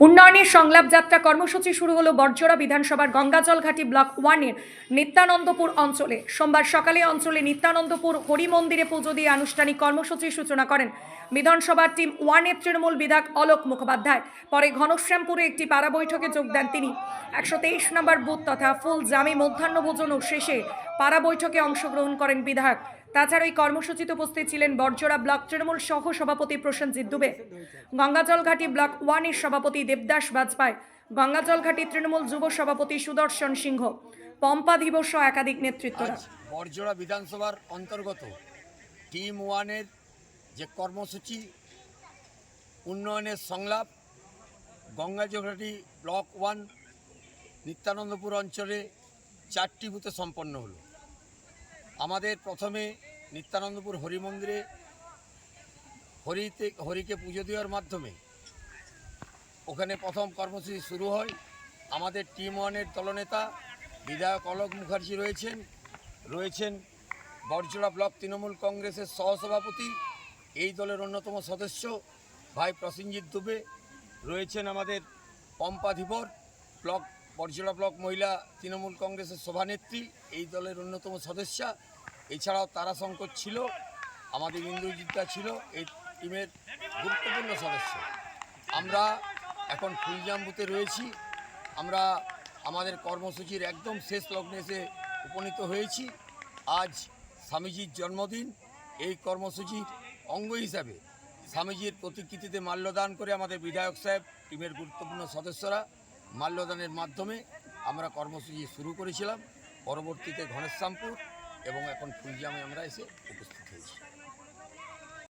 উন্নয়নের সংলাপ যাত্রা কর্মসূচি শুরু হলো বর্জরা বিধানসভার গঙ্গাজলঘাটি ব্লক ওয়ানের নিত্যানন্দপুর অঞ্চলে। সোমবার সকালে অঞ্চলে নিত্যানন্দপুর হরি মন্দিরে পুজো দিয়ে আনুষ্ঠানিক কর্মসূচির সূচনা করেন বিধানসভার টিম ওয়ানের তৃণমূল বিধায়ক অলোক মুখোপাধ্যায়। পরে ঘনশ্যামপুরে একটি পাড়া বৈঠকে যোগ দেন তিনি। একশো তেইশ নম্বর বুথ তথা ফুল জামি মধ্যাহ্নভোজন শেষে পাড়া বৈঠকে অংশগ্রহণ করেন বিধায়ক। তাছাড়া এই কর্মসূচিতে উপস্থিত ছিলেন বর্জরা ব্লক তৃণমূল সহ সভাপতি প্রসেনজিৎ দুবে, গঙ্গাজলঘাটি ব্লক ওয়ানের সভাপতি দেবদাস বাজপাই গঙ্গাজলঘাটি তৃণমূল যুব সভাপতি সুদর্শন সিংহ, পম্পা দিবস একাধিক নেতৃত্বরা। আজ বরজোড়া বিধানসভার অন্তর্গত টিম ওয়ানের যে কর্মসূচি, উন্নয়নের সংলাপ গঙ্গাজোঘাটি ব্লক ওয়ান নিত্যানন্দপুর অঞ্চলে চারটি বুথে সম্পন্ন হলো। আমাদের প্রথমে নিত্যানন্দপুর হরি মন্দিরে হরিতে হরিকে পুজো দেওয়ার মাধ্যমে ওখানে প্রথম কর্মসূচি শুরু হয়। আমাদের টিম ওয়ানের দলনেতা বিধায়ক অলোক মুখার্জি রয়েছেন। রয়েছেন বরজোড়া ব্লক তৃণমূল কংগ্রেসের সহসভাপতি, এই দলের অন্যতম সদস্য ভাই প্রসেনজিৎ দুবে। রয়েছেন আমাদের পম্পা ব্লক বরজোড়া ব্লক মহিলা তৃণমূল কংগ্রেসের সভানেত্রী, এই দলের অন্যতম সদস্যা। এছাড়াও তারাশঙ্কর ছিল, আমাদের ইন্দ্রজিৎদা ছিল, এই টিমের গুরুত্বপূর্ণ সদস্য। আমরা এখন ফুলজাম বুথে রয়েছি। আমরা আমাদের কর্মসূচির একদম শেষ লগ্নে এসে উপনীত হয়েছি। আজ স্বামীজির জন্মদিন। এই কর্মসূচির অঙ্গ হিসাবে স্বামীজির প্রতিকৃতিতে মাল্যদান করে আমাদের বিধায়ক সাহেব, টিমের গুরুত্বপূর্ণ সদস্যরা মাল্যদানের মাধ্যমে আমরা কর্মসূচি শুরু করেছিলাম। পরবর্তীতে ঘনশ্যামপুর এবং এখন ফুলজামে আমরা এসে উপস্থিত হয়েছি।